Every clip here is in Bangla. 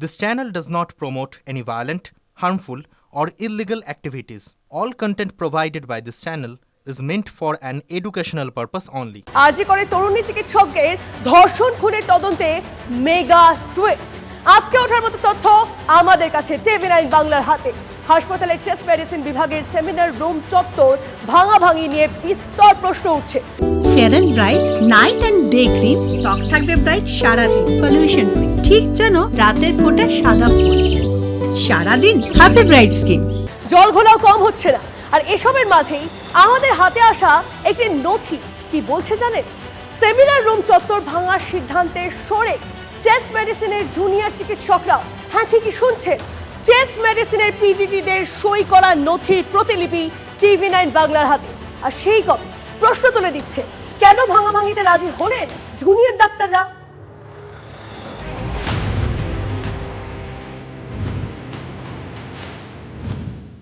This channel does not promote any violent, harmful, or illegal activities. All content provided by this channel is meant for an educational purpose only. আজই করে তরুণী চিকিৎসকের ধর্ষণ খুনের তদন্তে মেগা টুইস্ট আজকে ওঠার মতো তথ্য আমাদের কাছে টিভি নাইন বাংলার হাতে হাসপাতালের চেস্ট মেডিসিন বিভাগের সেমিনার রুম চত্বর ভাঙাভাঙি নিয়ে বিস্তর প্রশ্ন উঠছে। Fair and bright night and day cream ত্বক থাকবে ব্রাইট সারাদিন পলিউশন ফ্রি। ঠিক যেন রাতের ফোটা সাদা ফুল সারাদিন হ্যাপি ব্রাইট স্কিন জল ঘোলাও কম হচ্ছে না। আর এসবের মাঝেই আমাদের হাতে আসা একটি নথি কি বলছে জানেন? সেমিনার রুম চত্বর ভাঙার সিদ্ধান্তে সরে চেস্ট মেডিসিনের জুনিয়র চিকিৎসকরাও। হ্যাঁ ঠিকই শুনছেন। চেস্ট মেডিসিনের পিজিটিদের সই করা নথির প্রতিলিপি টিভি নাইন বাংলার হাতে। আর সেই কপি প্রশ্ন তুলে দিচ্ছে, কেন ভাঙাভাঙিতে রাজি হলেন জুনিয়র ডাক্তাররা?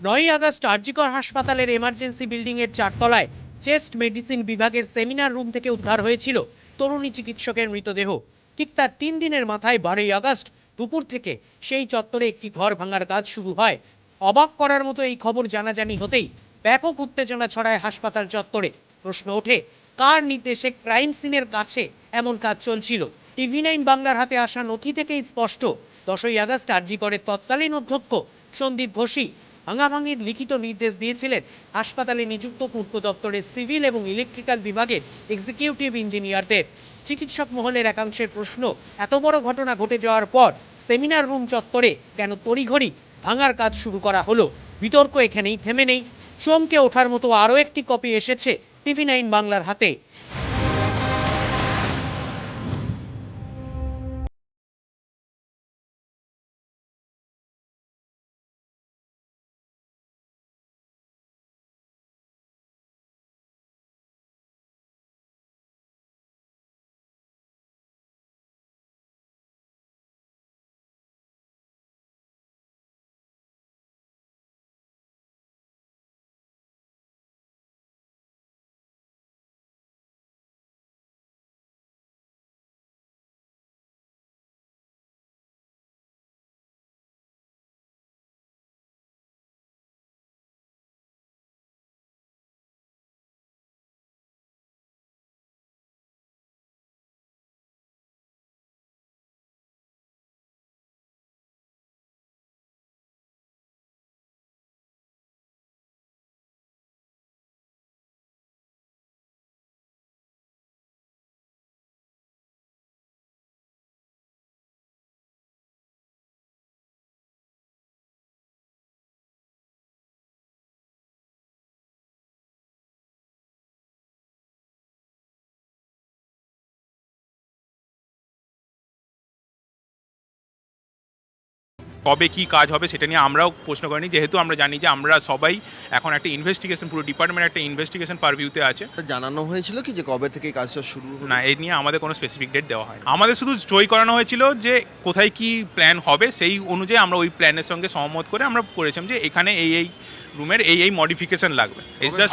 নয়ই আগস্ট আরজিকর হাসপাতালের এমার্জেন্সি বিল্ডিং এর চারতলায় চেস্ট মেডিসিন বিভাগের সেমিনার রুম থেকে উদ্ধার হয়েছিল তরুণী চিকিৎসকের মৃতদেহ। ঠিক তার তিন দিনের মাথায় বারোই আগস্ট দুপুর থেকে সেই চত্বরে একটি ঘর ভাঙার কাজ শুরু হয়। অবাক করার মতো এই খবর জানাজানি হতেই ব্যাপক উত্তেজনা ছড়ায় হাসপাতাল চত্বরে। প্রশ্ন ওঠে, কার নির্দেশে ক্রাইম সিনের কাছে এমন কাজ চলছিল? টিভি নাইন বাংলার হাতে আসা নথি থেকেই স্পষ্ট। দশই আগস্ট আরজি করে তৎকালীন অধ্যক্ষ সন্দীপ ঘোষী ভাঙাভাঙির লিখিত নির্দেশ দিয়েছিলেন। হাসপাতালে নিযুক্ত পূর্ত দপ্তরের সিভিল এবং ইলেকট্রিক্যাল বিভাগের এক্সিকিউটিভ ইঞ্জিনিয়ারদের। চিকিৎসক মহলের একাংশের প্রশ্ন, এত বড় ঘটনা ঘটে যাওয়ার পর সেমিনার রুম চত্বরে কেন তড়িঘড়ি ভাঙার কাজ শুরু করা হলো। বিতর্ক এখানেই থেমে নেই। চমকে ওঠার মতো আরও একটি কপি এসেছে টিভি নাইন বাংলার হাতে। কবে কি কাজ হবে সেটা নিয়ে আমরাও প্রশ্ন করিনি। যেহেতু আমরা জানি যে আমরা সবাই এখন একটা ইনভেস্টিগেশন পুরো ডিপার্টমেন্ট একটা ইনভেস্টিগেশন পারভিউতে আছে। জানানো হয়েছিল কি যে কবে থেকে কাজটা শুরু না এই নিয়ে আমাদের কোনো স্পেসিফিক ডেট দেওয়া হয় আমাদের শুধু সই করানো হয়েছিল যে কোথায় কি প্ল্যান হবে সেই অনুযায়ী আমরা ওই প্ল্যানের সঙ্গে সহমত করে আমরা করেছিলাম যে এখানে এই এই রুমের এই এই মডিফিকেশন লাগবে।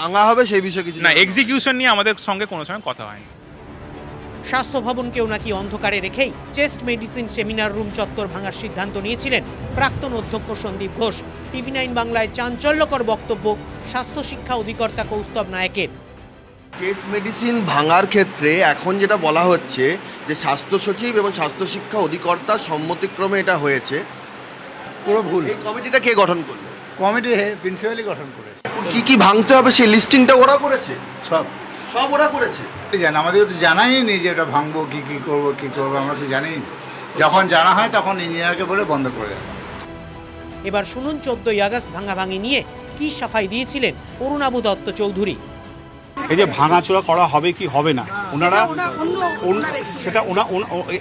ভাঙা হবে সেই বিষয়ে কিছু না এক্সিকিউশন নিয়ে আমাদের সঙ্গে কোনো সময় কথা হয়নি। স্বাস্থ্য ভবনকেও নাকি অন্ধকারে রেখেই চেস্ট মেডিসিন সেমিনার রুম চত্বর ভাঙার সিদ্ধান্ত নিয়েছিলেন প্রাক্তন অধ্যক্ষ সন্দীপ ঘোষ। টিভি নাইন বাংলায় চাঞ্চল্যকর বক্তব্য স্বাস্থ্য শিক্ষা অধিকর্তা কৌস্তব নায়কের। কেস মেডিসিন ভাঙার ক্ষেত্রে এখন যেটা বলা হচ্ছে যে স্বাস্থ্য সচিব এবং স্বাস্থ্য শিক্ষা অধিকর্তার সম্মতিক্রমে এটা হয়েছে। পুরো ভুল। এই কমিটিটা কে গঠন করল? কমিটি প্রিন্সিপালই গঠন করেছে। কি কি ভাঙতে হবে সেই লিস্টিংটা ওরা করেছে? সব। সব ওরা করেছে? জান আমাদের তো জানাই নেই যে এটা ভাঙবো, কী কী করব কী করব, আমরা তো জানিই না। যখন জানা হয় তখন ইঞ্জিনিয়ারকে বলে বন্ধ করে দেয় এবার শুনুন, চোদ্দই আগস্ট ভাঙাভাঙি নিয়ে কি সাফাই দিয়েছিলেন অরুণাবু দত্ত চৌধুরী এই যে ভাঙাচোরা করা হবে কি হবে না? ওনারা সেটা ওনা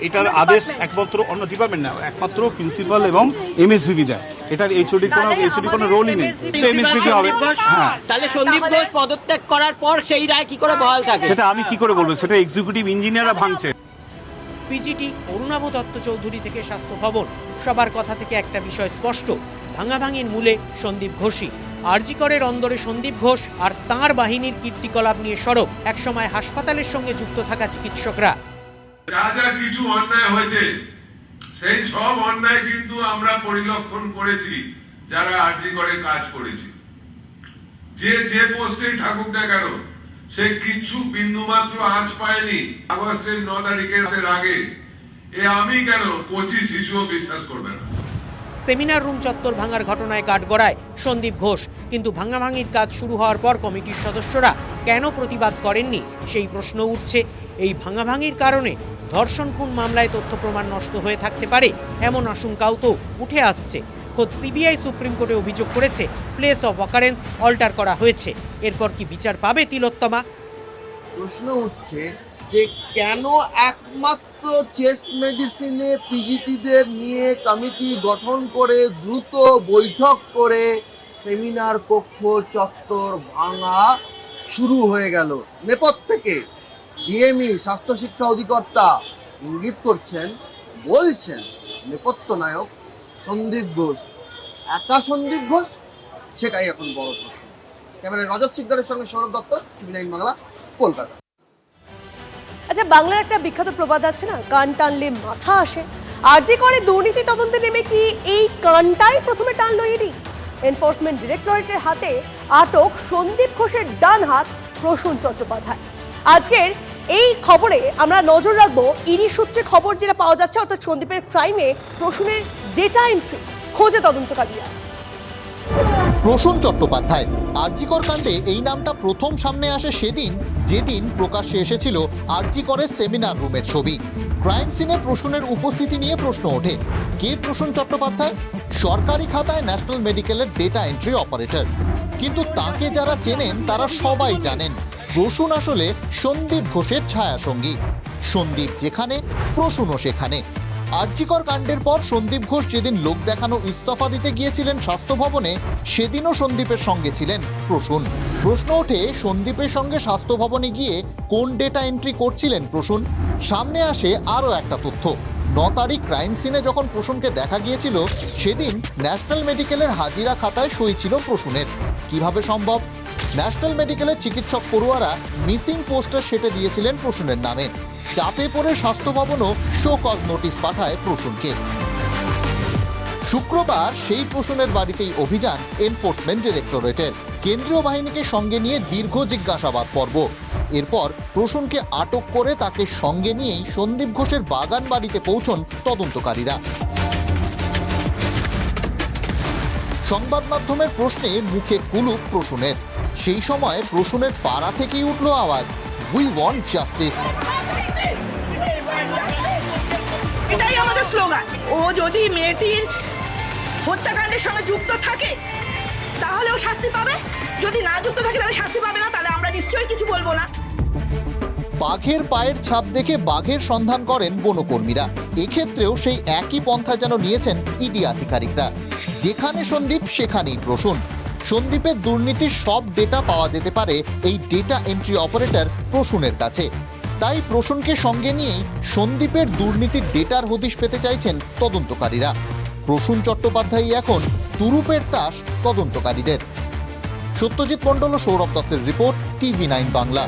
এটার আদেশ একমাত্র অন্য ডিপার্টমেন্ট না একমাত্র প্রিন্সিপাল এবং এমএসভিবি দেয়। এটার এইচওডি কোনো এইচওডি কোনো রোলই নেই। সে এমএসভিবি হবে। হ্যাঁ। তাহলে সন্দীপ ঘোষ পদত্যাগ করার পর সেই রায় কি করে বহাল থাকে? সেটা আমি কি করে বলব? সেটা এক্সিকিউটিভ ইঞ্জিনিয়াররা ভাঙছে। পিজিটি অরুণাভ দত্ত চৌধুরী থেকে স্বাস্থ্য ভবন। সবার কথা থেকে একটা বিষয় স্পষ্ট। ভাঙাভাঙির মূলে সন্দীপ ঘোষই। আরজিকরের অন্দরে সন্দীপ ঘোষ আর তাঁর বাহিনীর কীর্তিকলাপ নিয়ে সরব একসময় হাসপাতালের সঙ্গে যুক্ত থাকা চিকিৎসকরা। যা যা কিছু অন্যায় হয়েছে। সেই সব অন্যায় কিন্তু আমরা পরিলক্ষণ করেছি, যারা করে কাজ করেছি। যে যে পোস্টেই থাকুক না কেন, সে কিচ্ছু বিন্দুমাত্র আঁচ পায়নি। আগস্টের ন তারিখের আগে এ আমি কেন কচি শিশুও বিশ্বাস করবে না। সেমিনার রুম চত্বর ভাঙার ঘটনায় কাঠগড়ায় সন্দীপ ঘোষ। কিন্তু ভাঙাভাঙির কাজ শুরু হওয়ার পর কমিটির সদস্যরা কেন প্রতিবাদ করেননি সেই প্রশ্ন উঠছে। এই ভাঙাভাঙির কারণে ধর্ষণ খুন মামলায় তথ্য প্রমাণ নষ্ট হয়ে থাকতে পারে এমন আশঙ্কাও তো উঠে আসছে। খোদ সিবিআই সুপ্রিম কোর্টে অভিযোগ করেছে, প্লেস অফ অকারেন্স অল্টার করা হয়েছে। এরপর কি বিচার পাবে তিলোত্তমা? প্রশ্ন উঠছে যে কেন একমাত্র চেস্ট মেডিসিনে পিজিটিদের নিয়ে কমিটি গঠন করে দ্রুত বৈঠক করে সেমিনার কক্ষ চত্বর ভাঙা শুরু হয়ে গেল। নেপথ্য থেকে ডিএমই স্বাস্থ্য শিক্ষা অধিকর্তা ইঙ্গিত করছেন, বলছেন, নেপথ্য নায়ক সন্দীপ ঘোষ। একা সন্দীপ ঘোষ? সেটাই এখন বড় প্রশ্ন। ক্যামেরায় রজত সিকদারের সঙ্গে সৌরভ দত্ত বাংলা, কলকাতা। আচ্ছা বাংলার একটা বিখ্যাত প্রবাদ আছে না? কান টানলে মাথা আসে। আর যে করে দুর্নীতি তদন্তে নেমে কি এই কানটাই প্রথমে টানলো ইডি? এনফোর্সমেন্ট ডিরেক্টরেটের হাতে আটক সন্দীপ ঘোষের ডান হাত প্রসূন চট্টোপাধ্যায়। আজকের এই খবরে আমরা নজর রাখব ইডি সূত্রে খবর যেটা পাওয়া যাচ্ছে, অর্থাৎ সন্দীপের ক্রাইমে প্রসূনের ডেটা এন্ট্রি খোঁজে তদন্তকারীরা। প্রসূন চট্টোপাধ্যায়, আরজিকর কাণ্ডে এই নামটা প্রথম সামনে আসে সেদিন যেদিন প্রকাশ্যে এসেছিল আরজিকরের সেমিনার রুমের ছবি। ক্রাইম সিনে প্রসূনের উপস্থিতি নিয়ে প্রশ্ন ওঠে। কে প্রসূন চট্টোপাধ্যায়? সরকারি খাতায় ন্যাশনাল মেডিকেলের ডেটা এন্ট্রি অপারেটর। কিন্তু তাকে যারা চেনেন, তারা সবাই জানেন, প্রসূন আসলে সন্দীপ ঘোষের ছায়াসঙ্গী। সন্দীপ যেখানে, প্রসূনও সেখানে। আর্যিকর কাণ্ডের পর সন্দীপ ঘোষ যেদিন লোক দেখানো ইস্তফা দিতে গিয়েছিলেন স্বাস্থ্য ভবনে, সেদিনও সন্দীপের সঙ্গে ছিলেন প্রসূন। প্রশ্ন ওঠে, সন্দীপের সঙ্গে স্বাস্থ্য ভবনে গিয়ে কোন ডেটা এন্ট্রি করছিলেন প্রসূন? সামনে আসে আরও একটা তথ্য। ন তারিখ ক্রাইম সিনে যখন প্রসূনকে দেখা গিয়েছিল, সেদিন ন্যাশনাল মেডিকেলের হাজিরা খাতায় সই ছিল প্রসূনের। কীভাবে সম্ভব? ন্যাশনাল মেডিকেলের চিকিৎসক পড়ুয়ারা মিসিং পোস্টার সেটে দিয়েছিলেন প্রসূনের নামে। চাপে পড়ে স্বাস্থ্য ভবনও শো কজ নোটিশ পাঠায় প্রসূনকে। শুক্রবার সেই প্রসূনের বাড়িতেই অভিযান এনফোর্সমেন্ট ডিরেক্টরেটের। কেন্দ্রীয় বাহিনীকে সঙ্গে নিয়ে দীর্ঘ জিজ্ঞাসাবাদ পর্ব। এরপর প্রসূনকে আটক করে তাকে সঙ্গে নিয়েই সন্দীপ ঘোষের বাগান বাড়িতে পৌঁছন তদন্তকারীরা। সংবাদ মাধ্যমের প্রশ্নে মুখে কুলুপ প্রসূনের। সেই সময় প্রসূনের পাড়া থেকেই উঠল আওয়াজ। উই ওয়ান্ট জাস্টিস এটাই আমাদের স্লোগান ও যদি মেয়েটির হত্যাকাণ্ডের সঙ্গে যুক্ত থাকে, তাহলে ও শাস্তি পাবে। যদি না যুক্ত থাকে, তাহলে শাস্তি পাবে না। তাহলে আমরা নিশ্চয়ই কিছু বলব না। বাঘের পায়ের ছাপ দেখে বাঘের সন্ধান করেন বনকর্মীরা। এক্ষেত্রেও সেই একই পন্থা যেন নিয়েছেন ইডি আধিকারিকরা। যেখানে সন্দীপ, সেখানেই প্রসূন। সন্দীপের দুর্নীতির সব ডেটা পাওয়া যেতে পারে এই ডেটা এন্ট্রি অপারেটর প্রসূনের কাছে। তাই প্রসূনকে সঙ্গে নিয়েই সন্দীপের দুর্নীতির ডেটার হদিশ পেতে চাইছেন তদন্তকারীরা। প্রসূন চট্টোপাধ্যায় এখন তুরুপের তাস তদন্তকারীদের। সত্যজিৎ মণ্ডল ও সৌরভ দত্তের রিপোর্ট টিভি নাইন বাংলা।